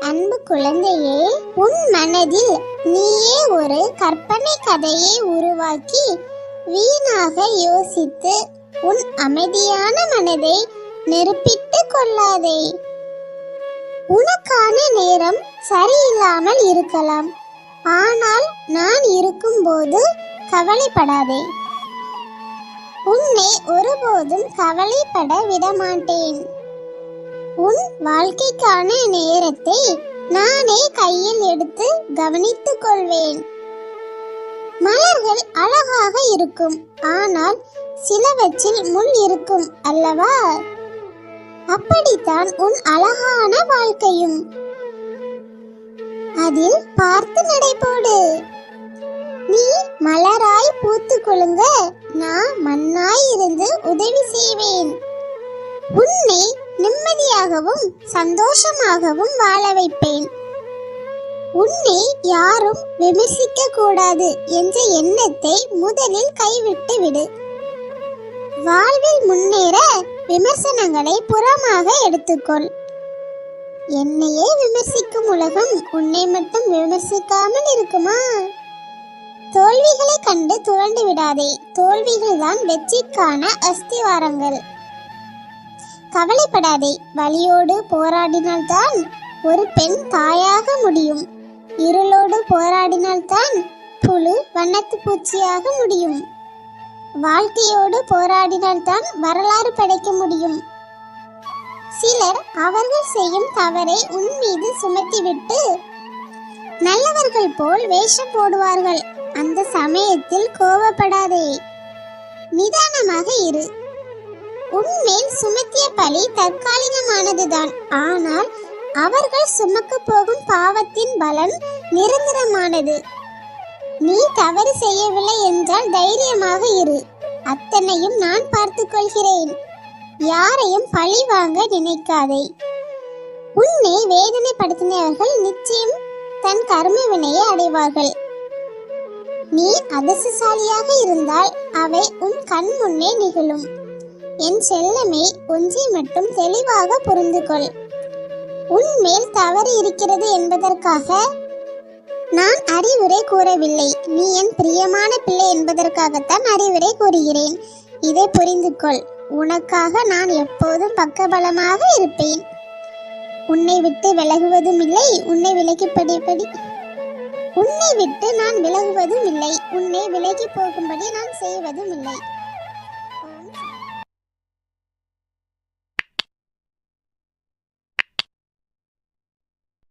அன்பு குழந்தையே உன் மனதில் நீயே ஒரு கற்பனை கதையை உருவாக்கி வீணாக யோசித்து உன் அமைதியான மனதை நெருப்பிட்டு கொள்ளாதே. உனக்கான நேரம் சரியில்லாமல் இருக்கலாம். நான் இருக்கும்போது கவலைப்படாதே. உன்னை ஒருபோதும் கவலைப்பட விடமாட்டேன். உன் வாழ்க்கைக்கான நேரத்தை நானே கையில் எடுத்து கவனித்துக் கொள்வேன். மலர்கள் அழகாக இருக்கும் ஆனால் சிலவற்றில் முள் இருக்கும் அல்லவா? அப்படித்தான் உன் அழகான வாழ்க்கையும். அதில் பார்த்து நடைபோடு சொல்லுங்க நான் மண்ணாய் இருந்து உதவி செய்வேன். உன்னை நிம்மதியாகவும் சந்தோஷமாகவும் வாழ வைப்பேன். உன்னை யாரும் விமர்சிக்க கூடாது என்ற எண்ணத்தை முதலில் கைவிட்டு விடு. வாழ்வில் முன்னேற விமர்சனங்களை புறமாக எடுத்துக்கொள். என்னையே விமர்சிக்கும் உலகம் உன்னை மட்டும் விமர்சிக்காமல் இருக்குமா? தோல்விகளை கண்டு துவண்டு விடாதே. தோல்விகள் தான் வெற்றிக்கான அஸ்திவாரங்கள். கவலைப்படாதே. வலியோடு போராடினால்தான் ஒரு பெண் தாயாக முடியும். இருளோடு போராடினால்தான் புழு வண்ணத்து பூச்சியாக முடியும். வாழ்க்கையோடு போராடினால்தான் வரலாறு படைக்க முடியும். சிலர் அவர்கள் செய்யும் தவறை உன் மீது சுமத்திவிட்டு நல்லவர்கள் போல் வேஷம் போடுவார்கள். அந்த சமயத்தில் கோபப்படாதே நிதானமாக இரு. உன்மேல் சுமத்திய பழி தற்காலிகமானதுதான். ஆனால் அவர்கள் சுமக்க போகும் பாவத்தின் பலன் நிரந்தரமானது. நீ தவறு செய்யவில்லை என்றால் தைரியமாக இரு. அத்தனையும் நான் பார்த்துக் கொள்கிறேன். யாரையும் பழி வாங்க நினைக்காதே. உன்னை வேதனைப்படுத்தினவர்கள் நிச்சயம் தன் கர்ம வினையை அடைவார்கள். நீ அதிர்ஷ்டசாலியாக இருந்தால் அவை உன் கண் முன்னே நிகழும். என் செல்லமே ஒன்றை மட்டும் தெளிவாக புரிந்து கொள் உன் மேல் தவறு இருக்கிறது என்பதற்காக நான் அறிவுரை கூறவில்லை. நீ என் பிரியமான பிள்ளை என்பதற்காகத்தான் அறிவுரை கூறுகிறேன். இதை புரிந்து கொள் உனக்காக நான் எப்போதும் பக்கபலமாக இருப்பேன். உன்னை விட்டு விலகுவதும் இல்லை. உன்னை விலகிப்படிப்படி உன்னை விட்டு நான் விலகுவதும் இல்லை. உன்னை விலகி போகும்படி நான் செய்வதும் இல்லை.